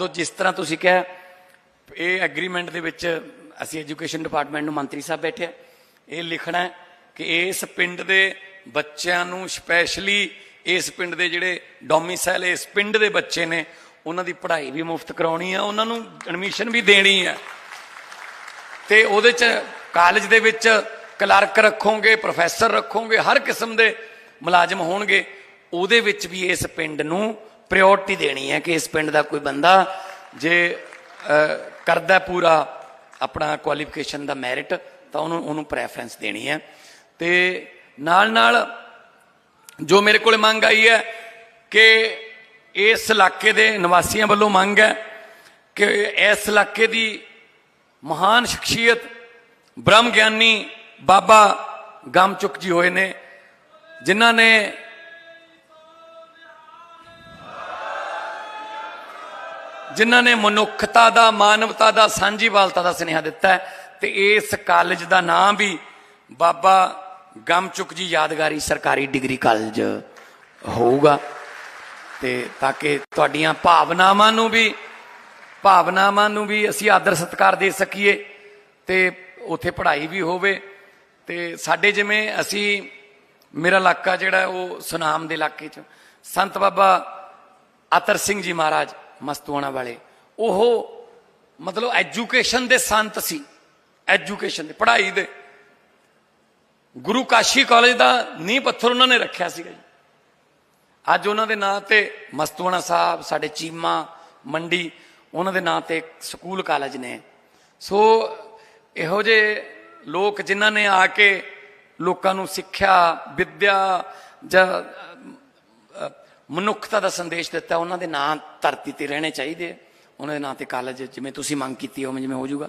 ਸੋ ਜਿਸ ਤਰ੍ਹਾਂ ਤੁਸੀਂ ਕਿਹਾ, ਇਹ ਐਗਰੀਮੈਂਟ ਦੇ ਵਿੱਚ ਅਸੀਂ ਐਜੂਕੇਸ਼ਨ ਡਿਪਾਰਟਮੈਂਟ ਨੂੰ ਮੰਤਰੀ ਸਾਹਿਬ ਬੈਠੇ ਆ। ਇਹ ਲਿਖਣਾ ਹੈ ਕਿ ਇਸ ਪਿੰਡ ਦੇ ਬੱਚਿਆਂ ਨੂੰ ਸਪੈਸ਼ਲੀ ਇਸ ਪਿੰਡ ਦੇ ਜਿਹੜੇ ਡੋਮਿਸਾਈਲ ਇਸ ਪਿੰਡ ਦੇ ਬੱਚੇ ਨੇ, ਉਹਨਾਂ ਦੀ ਪੜ੍ਹਾਈ ਵੀ ਮੁਫਤ ਕਰਾਉਣੀ ਆ, ਉਹਨਾਂ ਨੂੰ ਐਡਮਿਸ਼ਨ ਵੀ ਦੇਣੀ ਆ। ਤੇ ਉਹਦੇ ਚ ਕਾਲਜ ਦੇ ਵਿੱਚ ਕਲਰਕ ਰੱਖੋਗੇ ਪ੍ਰੋਫੈਸਰ ਰੱਖੋਗੇ, ਹਰ ਕਿਸਮ ਦੇ ਮੁਲਾਜ਼ਮ ਹੋਣਗੇ। ਉਹਦੇ ਵਿੱਚ ਵੀ ਇਸ ਪਿੰਡ ਨੂੰ ਪ੍ਰਾਇੋਰਟੀ ਦੇਣੀ ਹੈ ਕਿ ਇਸ ਪਿੰਡ ਦਾ ਕੋਈ ਬੰਦਾ ਜੇ ਕਰਦਾ ਪੂਰਾ ਆਪਣਾ ਕੁਆਲੀਫਿਕੇਸ਼ਨ ਦਾ ਮੈਰਿਟ ਤਾਂ ਉਹਨੂੰ ਉਹਨੂੰ ਪ੍ਰੈਫਰੈਂਸ ਦੇਣੀ ਹੈ। ਤੇ ਨਾਲ ਨਾਲ ਜੋ ਮੇਰੇ ਕੋਲੇ ਮੰਗ ਆਈ ਹੈ ਕਿ ਇਸ ਇਲਾਕੇ ਦੇ ਨਿਵਾਸੀਆਂ ਵੱਲੋਂ ਮੰਗ ਹੈ ਕਿ ਇਸ ਇਲਾਕੇ ਦੀ ਮਹਾਨ ਸ਼ਖਸੀਅਤ ਬ੍ਰਹਮ ਗਿਆਨੀ ਬਾਬਾ ਗਮਚੁਕ ਜੀ ਹੋਏ ਨੇ, ਜਿਨ੍ਹਾਂ ਨੇ ਜਿਨ੍ਹਾਂ ਨੇ ਮਨੁੱਖਤਾ ਦਾ, ਮਾਨਵਤਾ ਦਾ, ਸਾਂਝੀਵਾਲਤਾ ਦਾ ਸੁਨੇਹਾ ਦਿੱਤਾ ਹੈ, ਤੇ ਇਸ ਕਾਲਜ ਦਾ ਨਾਮ ਵੀ ਬਾਬਾ ਗਮਚੁਕ ਜੀ ਯਾਦਗਾਰੀ ਸਰਕਾਰੀ ਡਿਗਰੀ ਕਾਲਜ ਹੋਊਗਾ। ਤੇ ਤਾਂ ਕਿ ਤੁਹਾਡੀਆਂ ਭਾਵਨਾਵਾਂ ਨੂੰ ਵੀ, ਭਾਵਨਾਵਾਂ ਨੂੰ ਵੀ ਅਸੀਂ ਆਦਰ ਸਤਿਕਾਰ ਦੇ ਸਕੀਏ ਤੇ ਉੱਥੇ ਪੜ੍ਹਾਈ ਵੀ ਹੋਵੇ। ਤੇ ਸਾਡੇ ਜਿਵੇਂ ਅਸੀਂ, ਮੇਰਾ ਇਲਾਕਾ ਜਿਹੜਾ ਉਹ ਸੁਨਾਮ ਦੇ ਇਲਾਕੇ ਚ, ਸੰਤ ਬਾਬਾ ਅਤਰ ਸਿੰਘ ਜੀ ਮਹਾਰਾਜ ਮਸਤੂਆਣਾ ਵਾਲੇ। ਉਹ ਮਤਲਬ ਐਜੂਕੇਸ਼ਨ ਦੇ ਸੰਤ ਸੀ। ਐਜੂਕੇਸ਼ਨ ਦੇ, ਪੜ੍ਹਾਈ ਦੇ। ਗੁਰੂ ਕਾਸ਼ੀ ਕਾਲਜ ਦਾ ਨੀਂਹ ਪੱਥਰ ਉਹਨਾਂ ਨੇ ਰੱਖਿਆ ਸੀਗਾ ਜੀ। ਅੱਜ ਉਹਨਾਂ ਦੇ ਨਾਂ ਤੇ ਮਸਤੂਆਣਾ ਸਾਹਿਬ, ਸਾਡੇ ਚੀਮਾ ਮੰਡੀ, ਉਹਨਾਂ ਦੇ ਨਾਂ ਤੇ ਸਕੂਲ ਕਾਲਜ ਨੇ। ਸੋ ਇਹੋ ਜਿਹੇ ਲੋਕ ਜਿਨ੍ਹਾਂ ਨੇ ਆ ਕੇ ਲੋਕਾਂ ਨੂੰ ਸਿੱਖਿਆ, ਵਿੱਦਿਆ ਜਾਂ ਮਨੁੱਖਤਾ ਦਾ ਸੰਦੇਸ਼ ਦਿੱਤਾ, ਉਹਨਾਂ ਦੇ ਨਾਂ ਧਰਤੀ ਤੇ ਰਹਿਣੇ ਚਾਹੀਦੇ ਉਹਨਾਂ ਦੇ ਨਾਂ ਤੇ ਕਾਲਜ ਜਿਵੇਂ ਤੁਸੀਂ ਮੰਗ ਕੀਤੀ ਉਵੇਂ ਜਿਵੇਂ ਹੋ ਜਾਊਗਾ।